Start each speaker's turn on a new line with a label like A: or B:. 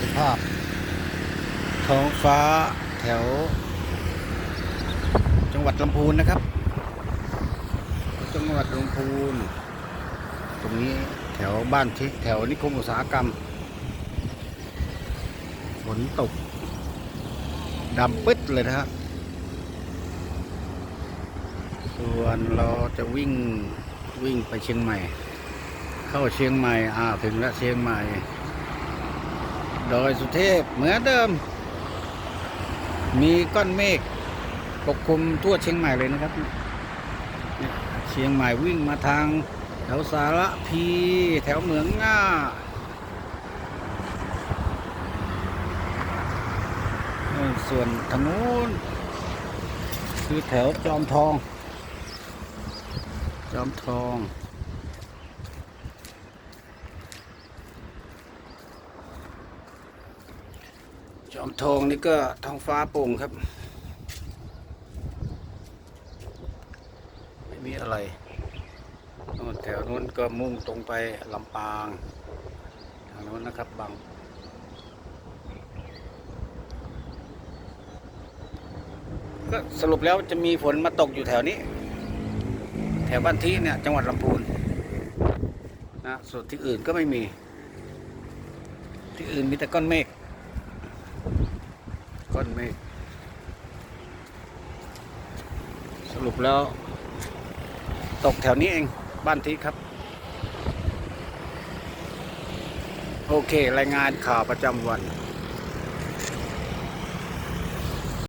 A: สภาพ ท้องฟ้าแถว จังหวัดลำพูนนะครับ จังหวัดลำพูน ตรงนี้แถวบ้านทิแถวนิคมอุตสาหกรรม ฝนตกดำปึ๊ดเลยนะฮะส่วนเราจะวิ่งวิ่งไปเชียงใหม่ เข้าเชียงใหม่ อ่า ถึงแล้วเชียงใหม่ ดอยสุเทพเหมือนเดิม มีก้อนเมฆปกคลุมทั่วเชียงใหม่เลยนะครับ เชียงใหม่วิ่งมาทางแถวสารพี แถวเหมืองง่าส่วนทางนู้นคือแถวจอมทอง จอมทอง จอมทองนี่ก็ท้องฟ้าโปร่งครับ ไม่มีอะไรโน่นแถวนู้นก็มุ่งตรงไปลำปาง ทางนู้นนะครับบางก็สรุปแล้วจะมีฝนมาตกอยู่แถวนี้ แถวบ้านที่เนี่ยจังหวัดลำพูนนะส่วนที่อื่นก็ไม่มี ที่อื่นมีแต่ก้อนเมฆ ก้อนเมฆสรุปแล้ว ตกแถวนี้เองบ้านทีครับ โอเค รายงานข่าวประจำวัน